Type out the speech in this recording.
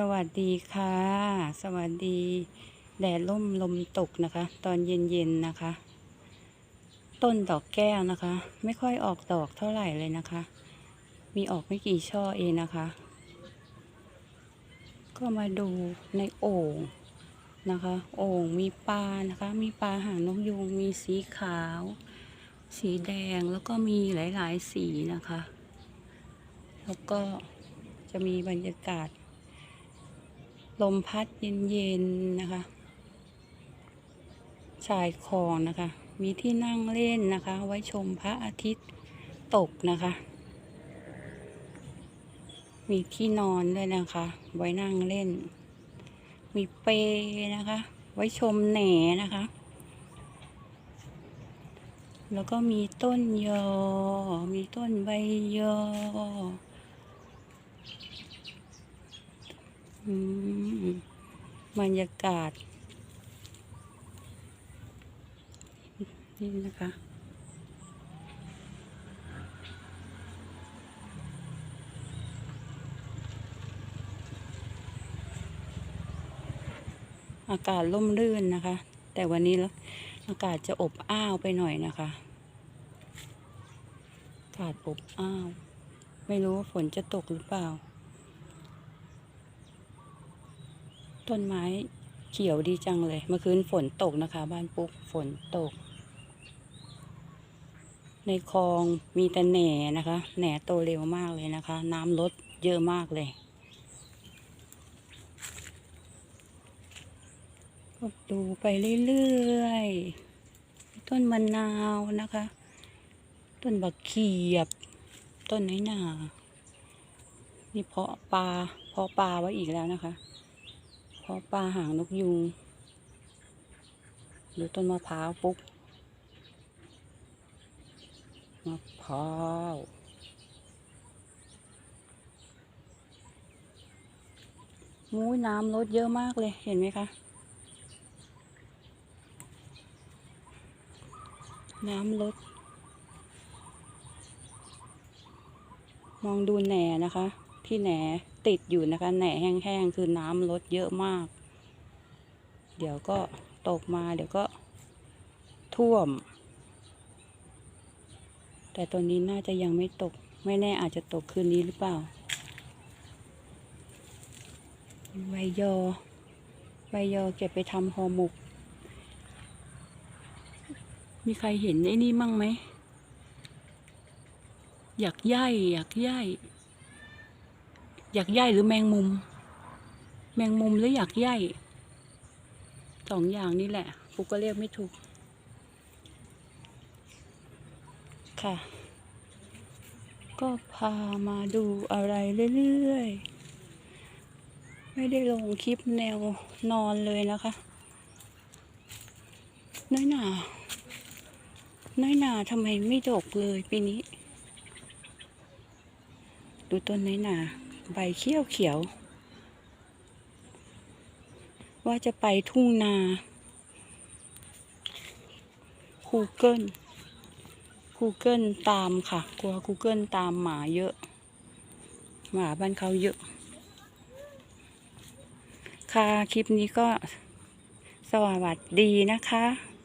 สวัสดีค่ะ สวัสดี แดดร่มลมตกนะคะ ตอนเย็นๆนะคะ ต้นดอกแก้วนะคะ ไม่ค่อยออกดอกเท่าไหร่เลยนะคะ มีออกไม่กี่ช่อเองนะคะ ก็มาดูในโอ่งนะคะ โอ่งมีปลานะคะ มีปลาหางนกยูงมีสีขาว สีแดงแล้วก็มีหลายๆสีนะคะ แล้วก็จะมีบรรยากาศ ลมพัดเย็นๆนะคะชายคลองนะคะ มีที่นั่งเล่นนะคะ ไว้ชมพระอาทิตย์ตกนะคะ มีที่นอนด้วยนะคะ ไว้นั่งเล่น มีเปนะคะ ไว้ชมแหนนะคะ แล้วก็มีต้นยอ มีต้นใบยอ อืม บรรยากาศ นี่นะคะ อากาศร่มรื่นนะคะ แต่วันนี้แล้วอากาศจะอบอ้าวไปหน่อยนะคะ อากาศอบอ้าว ไม่รู้ว่าฝนจะตกหรือเปล่า ต้นไม้เขียวดีจังเลย เมื่อคืนฝนตกนะคะ บ้านปุ๊กฝนตก ในคลองมีแต่แหน่นะคะ แหน่โตเร็วมากเลยนะคะ น้ำลดเยอะมากเลยก็ดูไปเรื่อยๆ ต้นมะนาวนะคะ ต้นบักเขียบ ต้นน้อยหนานี่เพาะปลาเพาะปลาไว้อีกแล้วนะคะ พราะปลาหางนกยูงดูต้นมะพร้าวปุ๊บมะพร้าวมูยน้ำลดเยอะมากเลยเห็นไหมคะ น้ำลด มองดูแหน่นะคะที่แหน ติดอยู่นะคะแหน่แห้งๆคือน้ำลดเยอะมาก เดี๋ยวก็ตกมาเดี๋ยวก็ท่วม แต่ตอนนี้น่าจะยังไม่ตก ไม่แน่อาจจะตกคืนนี้หรือเปล่าใบยอใบยอเก็บไปทำห่อหมก มีใครเห็นไอ้นี่มั่งไหม อยากย่ายอยากย่าย อยากย่ายหรือแมงมุม แมงมุมหรืออยากย่ายสองอย่างนี่แหละปุกก็เรียกไม่ถูก ค่ะ ก็พามาดูอะไรเรื่อยๆ ไม่ได้ลงคลิปแนวนอนเลยนะคะ น้อยหนา น้อยหนาทำไมไม่ดกเลยปีนี้ ดูต้นน้อยหนา ใบเขียวเขียว ว่าจะไปทุ่งนาคูเกิลคูเกิลตามค่ะ กลัวคูเกิลตามหมาเยอะ หมาบ้านเขาเยอะ ค่ะ คลิปนี้ก็สวัสดีนะคะ